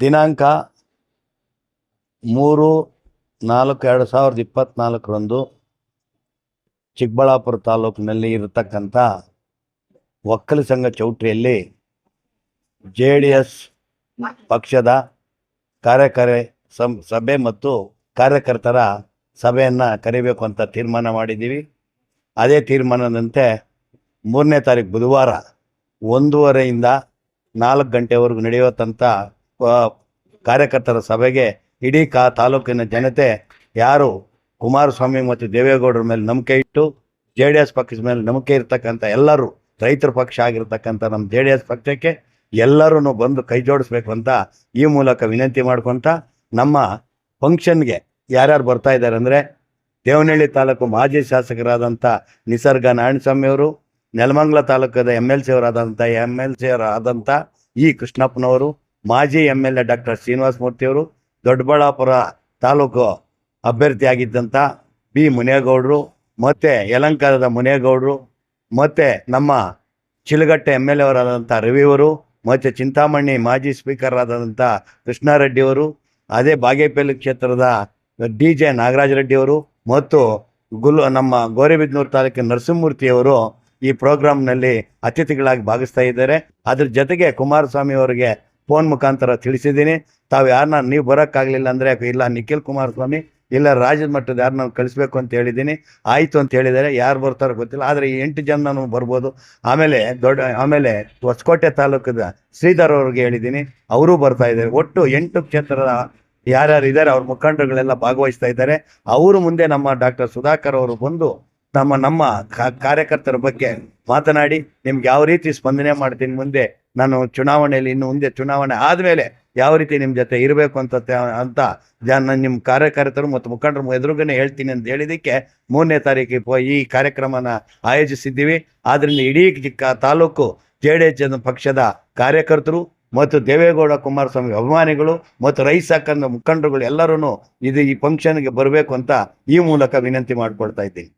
ದಿನಾಂಕ ಮೂರು ನಾಲ್ಕು ಎರಡು ಸಾವಿರದ ಇಪ್ಪತ್ತ್ನಾಲ್ಕರಂದು ಚಿಕ್ಕಬಳ್ಳಾಪುರ ತಾಲೂಕಿನಲ್ಲಿ ಇರತಕ್ಕಂಥ ಒಕ್ಕಲ ಸಂಘ ಚೌಟ್ರಿಯಲ್ಲಿ ಜೆ ಡಿ ಎಸ್ ಪಕ್ಷದ ಕಾರ್ಯಕಾರಿ ಸಂ, ಸಭೆ ಮತ್ತು ಕಾರ್ಯಕರ್ತರ ಸಭೆಯನ್ನು ಕರಿಬೇಕು ಅಂತ ತೀರ್ಮಾನ ಮಾಡಿದ್ದೀವಿ. ಅದೇ ತೀರ್ಮಾನದಂತೆ ಮೂರನೇ ತಾರೀಕು ಬುಧವಾರ ಒಂದೂವರೆಯಿಂದ ನಾಲ್ಕು ಗಂಟೆವರೆಗೂ ನಡೆಯುವಂಥ ಕಾರ್ಯಕರ್ತರ ಸಭೆಗೆ ಇಡೀ ಕಾ, ತಾಲೂಕಿನ ಜನತೆ ಯಾರು ಕುಮಾರಸ್ವಾಮಿ ಮತ್ತು ದೇವೇಗೌಡರ ಮೇಲೆ ನಂಬಿಕೆ ಇಟ್ಟು ಜೆ ಡಿ ಎಸ್ ಪಕ್ಷದ ಮೇಲೆ ನಂಬಿಕೆ ಇರ್ತಕ್ಕಂಥ ಎಲ್ಲರೂ ರೈತರ ಪಕ್ಷ ಆಗಿರ್ತಕ್ಕಂಥ ನಮ್ಮ ಜೆ ಡಿ ಎಸ್ ಪಕ್ಷಕ್ಕೆ ಎಲ್ಲರೂ ಬಂದು ಕೈ ಜೋಡಿಸ್ಬೇಕು ಅಂತ ಈ ಮೂಲಕ ವಿನಂತಿ ಮಾಡ್ಕೊತ ನಮ್ಮ ಫಂಕ್ಷನ್ಗೆ ಯಾರ್ಯಾರು ಬರ್ತಾ ಇದ್ದಾರೆ ಅಂದರೆ ದೇವನಹಳ್ಳಿ ತಾಲೂಕು ಮಾಜಿ ಶಾಸಕರಾದಂಥ ನಿಸರ್ಗ ನಾರಾಯಣಸ್ವಾಮಿಯವರು ನೆಲಮಂಗಲ ತಾಲೂಕದ ಎಂ ಎಲ್ ಸಿ ಅವರಾದಂಥ ಎಂ ಎಲ್ ಸಿ ಅವರಾದಂಥ ಇ ಕೃಷ್ಣಪ್ಪನವರು ಮಾಜಿ M L A doctor Srinivasa ಮೂರ್ತಿಯವರು Doddaballapura ತಾಲೂಕು ಅಭ್ಯರ್ಥಿಯಾಗಿದ್ದಂಥ ಬಿ ಮುನೇಗೌಡರು ಮತ್ತು ಯಲಂಕಾರದ ಮುನೇಗೌಡರು ಮತ್ತು ನಮ್ಮ ಚಿಲಗಟ್ಟೆ ಎಂ ಎಲ್ ಎವರಾದಂಥ ರವಿ ರವಿಯವರು ಮತ್ತು ಚಿಂತಾಮಣಿ ಮಾಜಿ ಸ್ಪೀಕರ್ ಆದಂಥ ಕೃಷ್ಣಾರೆಡ್ಡಿಯವರು ಅದೇ ಬಾಗೇಪಲ್ಲಿ ಕ್ಷೇತ್ರದ ಡಿ ಜೆ ನಾಗರಾಜ ರೆಡ್ಡಿಯವರು ಮತ್ತು ಗುಲ್, ನಮ್ಮ ಗೌರಿಬಿದನೂರು ತಾಲೂಕಿನ ನರಸಿಂಹಮೂರ್ತಿಯವರು ಈ ಪ್ರೋಗ್ರಾಂನಲ್ಲಿ ಅತಿಥಿಗಳಾಗಿ ಭಾಗಿಸ್ತಾ ಇದ್ದಾರೆ. ಅದ್ರ ಜೊತೆಗೆ ಕುಮಾರಸ್ವಾಮಿ ಅವರಿಗೆ ಫೋನ್ ಮುಖಾಂತರ ತಿಳಿಸಿದ್ದೀನಿ. ತಾವು ಯಾರನ್ನ ನೀವು ಬರೋಕ್ಕಾಗಲಿಲ್ಲ ಅಂದರೆ ಇಲ್ಲ ನಿಖಿಲ್ ಕುಮಾರಸ್ವಾಮಿ ಇಲ್ಲ ರಾಜ್ಯದ ಮಟ್ಟದ ಯಾರನ್ನ ಕಳಿಸ್ಬೇಕು ಅಂತ ಹೇಳಿದ್ದೀನಿ. ಆಯಿತು ಅಂತ ಹೇಳಿದ್ದಾರೆ ಯಾರು ಬರ್ತಾರೋ ಗೊತ್ತಿಲ್ಲ. ಆದರೆ ಈ ಎಂಟು ನಾನು ಬರ್ಬೋದು. ಆಮೇಲೆ ದೊಡ್ಡ, ಆಮೇಲೆ ಹೊಸಕೋಟೆ ತಾಲೂಕದ ಶ್ರೀಧರ್ ಅವ್ರಿಗೆ ಹೇಳಿದ್ದೀನಿ. ಅವರೂ ಬರ್ತಾ ಇದ್ದಾರೆ. ಒಟ್ಟು ಎಂಟು ಕ್ಷೇತ್ರದ ಯಾರ್ಯಾರು ಇದ್ದಾರೆ ಅವ್ರ ಮುಖಂಡರುಗಳೆಲ್ಲ ಭಾಗವಹಿಸ್ತಾ ಇದ್ದಾರೆ. ಅವರು ಮುಂದೆ ನಮ್ಮ ಡಾಕ್ಟರ್ ಸುಧಾಕರ್ ಅವರು ಬಂದು ನಮ್ಮ ನಮ್ಮ ಕಾರ್ಯಕರ್ತರ ಬಗ್ಗೆ ಮಾತನಾಡಿ, ನಿಮ್ಗೆ ಯಾವ ರೀತಿ ಸ್ಪಂದನೆ ಮಾಡ್ತೀನಿ ಮುಂದೆ, ನಾನು ಚುನಾವಣೆಯಲ್ಲಿ ಇನ್ನು ಮುಂದೆ ಚುನಾವಣೆ ಆದಮೇಲೆ ಯಾವ ರೀತಿ ನಿಮ್ಮ ಜೊತೆ ಇರಬೇಕು ಅಂತ ಅಂತ ನಾನು ನಿಮ್ಮ ಕಾರ್ಯಕರ್ತರು ಮತ್ತು ಮುಖಂಡರು ಎದುರುಗನೆ ಹೇಳ್ತೀನಿ ಅಂತ ಹೇಳಿದ್ದಕ್ಕೆ ಮೂರನೇ ತಾರೀಕು ಈ ಕಾರ್ಯಕ್ರಮನ ಆಯೋಜಿಸಿದ್ದೀವಿ. ಆದ್ದರಿಂದ ಇಡೀ ತಾಲೂಕು ಜೆ ಡಿ ಎಚ್ ಪಕ್ಷದ ಕಾರ್ಯಕರ್ತರು ಮತ್ತು ದೇವೇಗೌಡ ಕುಮಾರಸ್ವಾಮಿ ಅಭಿಮಾನಿಗಳು ಮತ್ತು ರೈಸ್ ಹಾಕಂದ ಮುಖಂಡರುಗಳು ಎಲ್ಲರೂ ಇದು ಈ ಫಂಕ್ಷನ್ಗೆ ಬರಬೇಕು ಅಂತ ಈ ಮೂಲಕ ವಿನಂತಿ ಮಾಡ್ಕೊಳ್ತಾ ಇದ್ದೀನಿ.